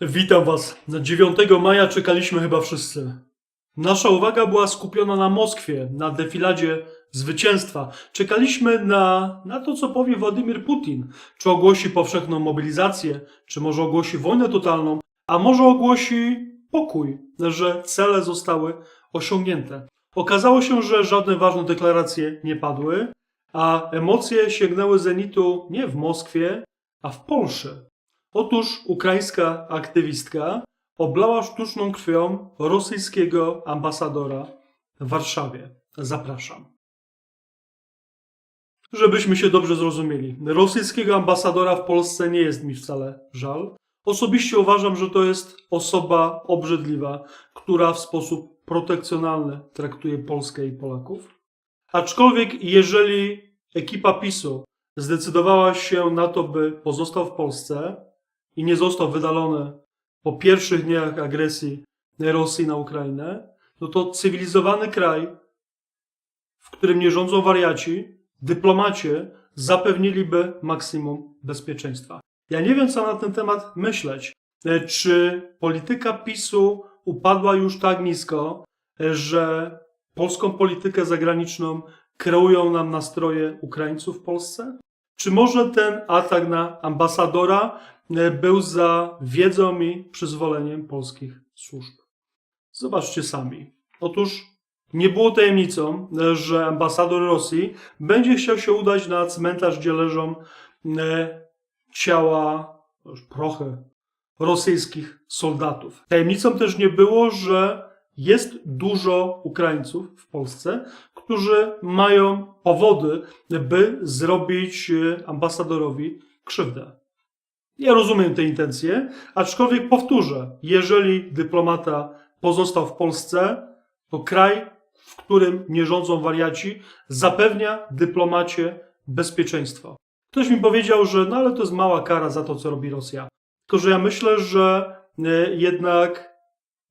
Witam Was. Na 9 maja czekaliśmy chyba wszyscy. Nasza uwaga była skupiona na Moskwie, na defiladzie zwycięstwa. Czekaliśmy na, na to, co powie Władimir Putin. Czy ogłosi powszechną mobilizację, czy może ogłosi wojnę totalną, a może ogłosi pokój, że cele zostały osiągnięte. Okazało się, że żadne ważne deklaracje nie padły, a emocje sięgnęły zenitu nie w Moskwie, a w Polsce. Otóż ukraińska aktywistka oblała sztuczną krwią rosyjskiego ambasadora w Warszawie. Zapraszam. Żebyśmy się dobrze zrozumieli, rosyjskiego ambasadora w Polsce nie jest mi wcale żal. Osobiście uważam, że to jest osoba obrzydliwa, która w sposób protekcjonalny traktuje Polskę i Polaków. Aczkolwiek, jeżeli ekipa PiSu zdecydowała się na to, by pozostał w Polsce i nie został wydalony po pierwszych dniach agresji Rosji na Ukrainę, no to cywilizowany kraj, w którym nie rządzą wariaci, dyplomacie zapewniliby maksimum bezpieczeństwa. Ja nie wiem, co na ten temat myśleć. E, Czy polityka PiSu upadła już tak nisko, e, że polską politykę zagraniczną kreują nam nastroje Ukraińców w Polsce? Czy może ten atak na ambasadora e, był za wiedzą i przyzwoleniem polskich służb? Zobaczcie sami. Otóż nie było tajemnicą, e, że ambasador Rosji będzie chciał się udać na cmentarz, gdzie leżą ciała, już prochy rosyjskich soldatów. Tajemnicą też nie było, że jest dużo Ukraińców w Polsce, którzy mają powody, by zrobić e, ambasadorowi krzywdę. Ja rozumiem te intencje, aczkolwiek powtórzę, jeżeli dyplomata pozostał w Polsce, to kraj, w którym nie rządzą wariaci, zapewnia dyplomacie bezpieczeństwo. Ktoś mi powiedział, że no ale to jest mała kara za to, co robi Rosja. Tylko, że ja myślę, że e, jednak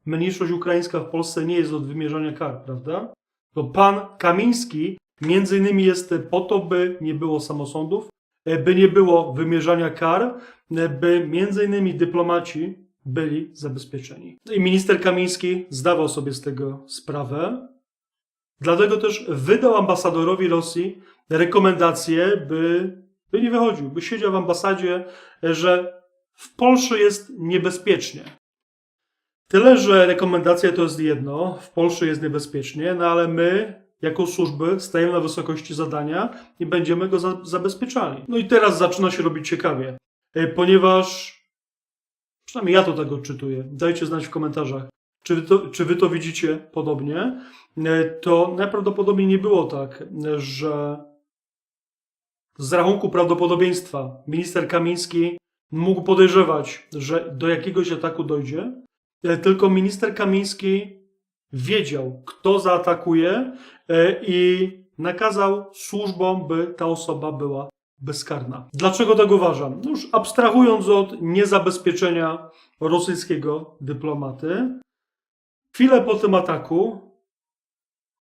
mniejszość ukraińska w Polsce nie jest od wymierzania kar, prawda? To pan Kamiński między innymi jest po to, by nie było samosądów, e, by nie było wymierzania kar, e, by między innymi dyplomaci byli zabezpieczeni. I minister Kamiński zdawał sobie z tego sprawę. Dlatego też wydał ambasadorowi Rosji rekomendację, by, by nie wychodził, by siedział w ambasadzie, e, że w Polsce jest niebezpiecznie. Tyle, że rekomendacja to jest jedno, w Polsce jest niebezpiecznie, no ale my, jako służby, stajemy na wysokości zadania i będziemy go za zabezpieczali. No i teraz zaczyna się robić ciekawie, e, ponieważ przynajmniej ja to tak odczytuję. Dajcie znać w komentarzach, czy wy to, czy wy to widzicie podobnie. E, To najprawdopodobniej nie było tak, e, że z rachunku prawdopodobieństwa minister Kamiński mógł podejrzewać, że do jakiegoś ataku dojdzie, tylko minister Kamiński wiedział, kto zaatakuje e, i nakazał służbom, by ta osoba była bezkarna. Dlaczego tak uważam? No już abstrahując od niezabezpieczenia rosyjskiego dyplomaty, chwilę po tym ataku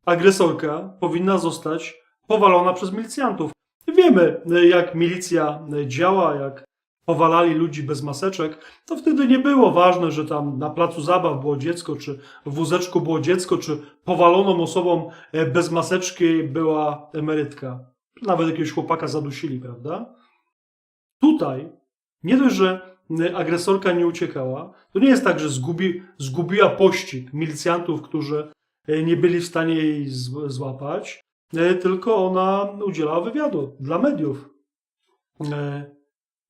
agresorka powinna zostać powalona przez milicjantów. Wiemy, e, jak milicja e, działa, jak powalali ludzi bez maseczek, to wtedy nie było ważne, że tam na placu zabaw było dziecko, czy w wózeczku było dziecko, czy powaloną osobą e, bez maseczki była emerytka. Nawet jakiegoś chłopaka zadusili, prawda? Tutaj nie dość, że e, agresorka nie uciekała, to nie jest tak, że zgubi, zgubiła pościg milicjantów, którzy e, nie byli w stanie jej złapać, tylko ona udzielała wywiadu dla mediów.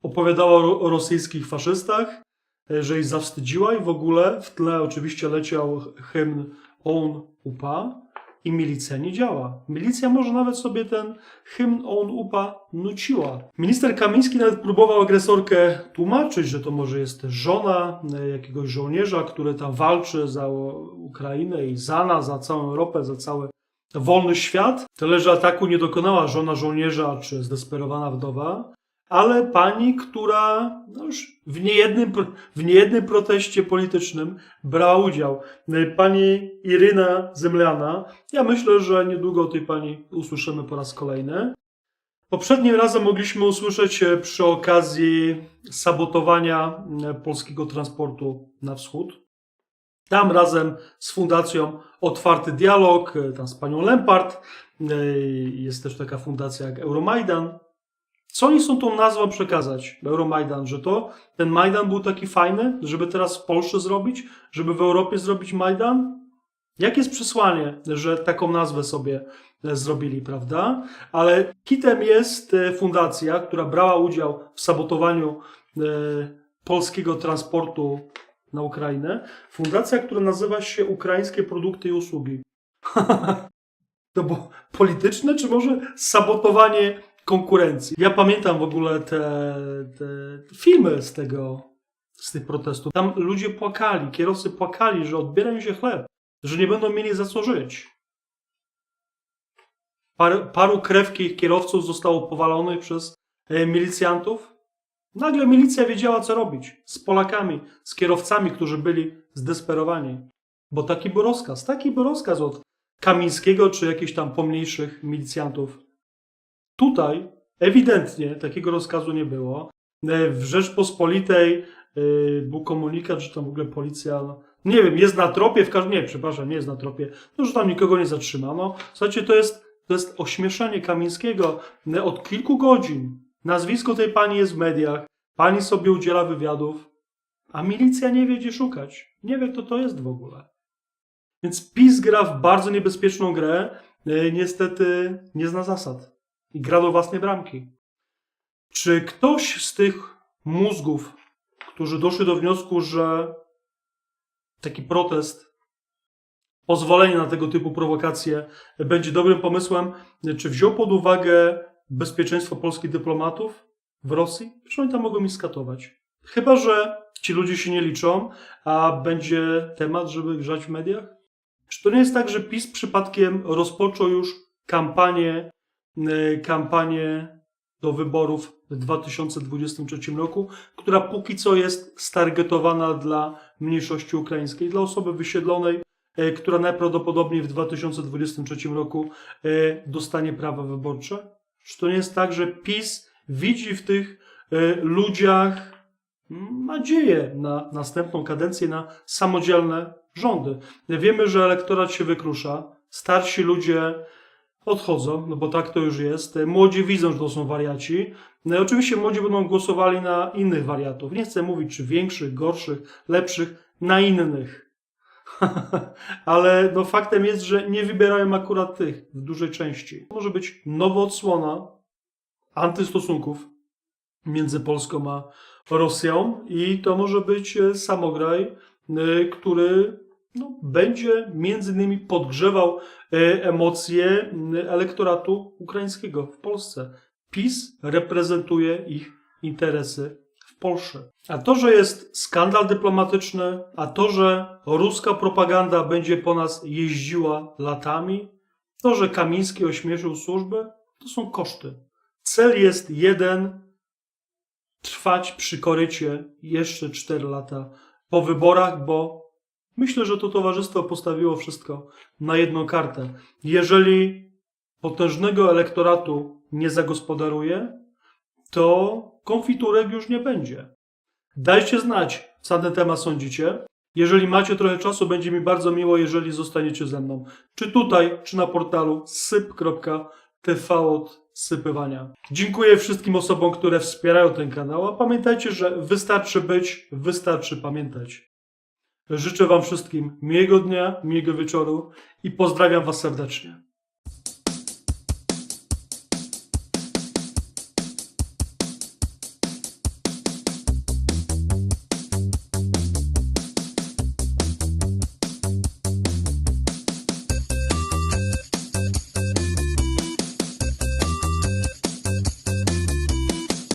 Opowiadała o, rosyjskich faszystach, e, że ich zawstydziła i w ogóle w tle oczywiście leciał hymn On UPA i milicja nie działa. Milicja może nawet sobie ten hymn On UPA nuciła. Minister Kamiński nawet próbował agresorkę tłumaczyć, że to może jest żona e, jakiegoś żołnierza, który tam walczy za Ukrainę i za nas, za całą Europę, za cały wolny świat. Tyle, że ataku nie dokonała żona żołnierza czy zdesperowana wdowa, ale pani, która no już w niejednym, w niejednym proteście politycznym brała udział. Pani Iryna Zemliana. Ja myślę, że niedługo o tej pani usłyszymy po raz kolejny. Poprzednim razem mogliśmy usłyszeć e, przy okazji sabotowania e, polskiego transportu na wschód. Tam razem z Fundacją Otwarty Dialog, e, tam z panią Lempart, e, jest też taka fundacja jak Euromajdan. Co oni chcą tą nazwą przekazać, Euromajdan? Że to ten Majdan był taki fajny, żeby teraz w Polsce zrobić, żeby w Europie zrobić Majdan? Jakie jest przesłanie, że taką nazwę sobie e, zrobili, prawda? Ale hitem jest e, fundacja, która brała udział w sabotowaniu e, polskiego transportu na Ukrainę. Fundacja, która nazywa się Ukraińskie Produkty i Usługi. to było polityczne, czy może sabotowanie konkurencji? Ja pamiętam w ogóle te, te filmy z tego, z tych protestów. Tam ludzie płakali, kierowcy płakali, że odbiera im się chleb, że nie będą mieli za co żyć. Par, paru krewkich kierowców zostało powalonych przez e, milicjantów. Nagle milicja wiedziała, co robić z Polakami, z kierowcami, którzy byli zdesperowani. Bo taki był rozkaz, taki był rozkaz od Kamińskiego czy jakichś tam pomniejszych milicjantów. Tutaj ewidentnie takiego rozkazu nie było. E, W Rzeczpospolitej e, był komunikat, że tam w ogóle policja, no, nie wiem, jest na tropie, w każdym, nie, przepraszam, nie jest na tropie, no, że tam nikogo nie zatrzymano. Słuchajcie, to jest, to jest ośmieszenie Kamińskiego e, od kilku godzin. Nazwisko tej pani jest w mediach, pani sobie udziela wywiadów, a milicja nie wie, gdzie szukać. Nie wie, kto to jest w ogóle. Więc PiS gra w bardzo niebezpieczną grę, niestety nie zna zasad i gra do własnej bramki. Czy ktoś z tych mózgów, którzy doszli do wniosku, że taki protest, pozwolenie na tego typu prowokacje będzie dobrym pomysłem, czy wziął pod uwagę bezpieczeństwo polskich dyplomatów w Rosji? Przecież oni tam mogą mi skatować. Chyba, że ci ludzie się nie liczą, a będzie temat, żeby grzać w mediach? Czy to nie jest tak, że PiS przypadkiem rozpoczął już kampanię, kampanię do wyborów w 2023 roku, która póki co jest stargetowana dla mniejszości ukraińskiej, dla osoby wysiedlonej, e, która najprawdopodobniej w 2023 roku e, dostanie prawa wyborcze? Czy to nie jest tak, że PiS widzi w tych ludziach nadzieję na następną kadencję, na samodzielne rządy. Wiemy, że elektorat się wykrusza, starsi ludzie odchodzą, no bo tak to już jest. Młodzi widzą, że to są wariaci. No i oczywiście młodzi będą głosowali na innych wariatów. Nie chcę mówić, czy większych, gorszych, lepszych, na innych. Ale no faktem jest, że nie wybierają akurat tych w dużej części. Może być nowa odsłona antystosunków między Polską a Rosją i to może być e, samograj, e, który no, będzie między innymi podgrzewał e, emocje elektoratu ukraińskiego w Polsce. PiS reprezentuje ich interesy w Polsce. A to, że jest skandal dyplomatyczny, a to, że ruska propaganda będzie po nas jeździła latami, to, że Kamiński ośmieszył służby, to są koszty. Cel jest jeden, trwać przy korycie jeszcze 4 lata po wyborach, bo myślę, że to towarzystwo postawiło wszystko na jedną kartę. Jeżeli potężnego elektoratu nie zagospodaruje, to konfiturek już nie będzie. Dajcie znać, co na temat sądzicie. Jeżeli macie trochę czasu, będzie mi bardzo miło, jeżeli zostaniecie ze mną. Czy tutaj, czy na portalu syp.tv od sypywania. Dziękuję wszystkim osobom, które wspierają ten kanał, a pamiętajcie, że wystarczy być, wystarczy pamiętać. Życzę Wam wszystkim miłego dnia, miłego wieczoru i pozdrawiam Was serdecznie.